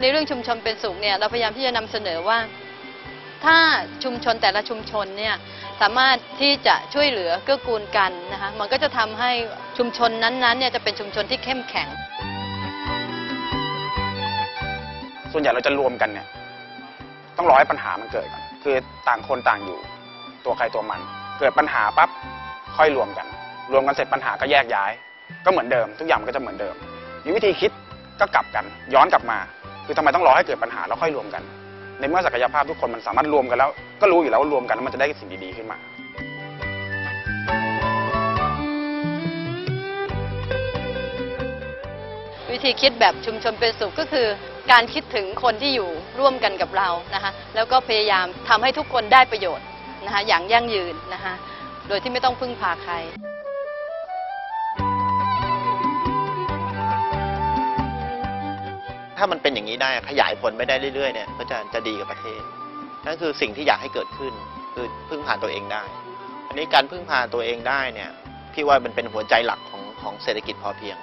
ในเรื่องชุมชนเป็นสุขเนี่ยเราพยายามที่จะนำเสนอว่า ถ้าชุมชนแต่ละชุมชนเนี่ยสามารถที่จะช่วยเหลือเกื้อกูลกันนะคะมันก็จะทำให้ชุมชนนั้นๆเนี่ยจะเป็นชุมชนที่เข้มแข็ง ส่วนใหญ่เราจะรวมกันเนี่ยต้องรอให้ปัญหามันเกิดก่อนคือต่างคนต่างอยู่ ตัวใครตัวมัน เกิดปัญหาปั๊บค่อยรวมกัน รวมกันเสร็จปัญหาก็แยกย้าย ก็เหมือนเดิม ทุกอย่างมันก็จะเหมือนเดิมมีวิธีคิดก็กลับกันย้อนกลับมา คือทำไมต้องรอให้เกิดปัญหาแล้วค่อยรวมกัน ในเมื่อศักยภาพทุกคนมันสามารถรวมกันแล้ว ก็รู้อยู่แล้วว่ารวมกันแล้วมันจะได้สิ่งดีๆขึ้นมา วิธีคิดแบบชุมชนเป็นสุขก็คือ การคิดถึงคนที่อยู่ร่วมกันกับเรานะคะแล้วก็พยายามทำให้ทุกคนได้ประโยชน์นะคะอย่างยั่งยืนนะคะโดยที่ไม่ต้องพึ่งพาใคร ถ้ามันเป็นอย่างนี้ได้ขยายผลไปได้เรื่อยๆเนี่ยก็จะจะดีกับประเทศ นั่นคือสิ่งที่อยากให้เกิดขึ้น คือพึ่งพาตัวเองได้ อันนี้การพึ่งพาตัวเองได้เนี่ยพี่ว่ามันเป็นหัวใจหลักของของเศรษฐกิจพอเพียง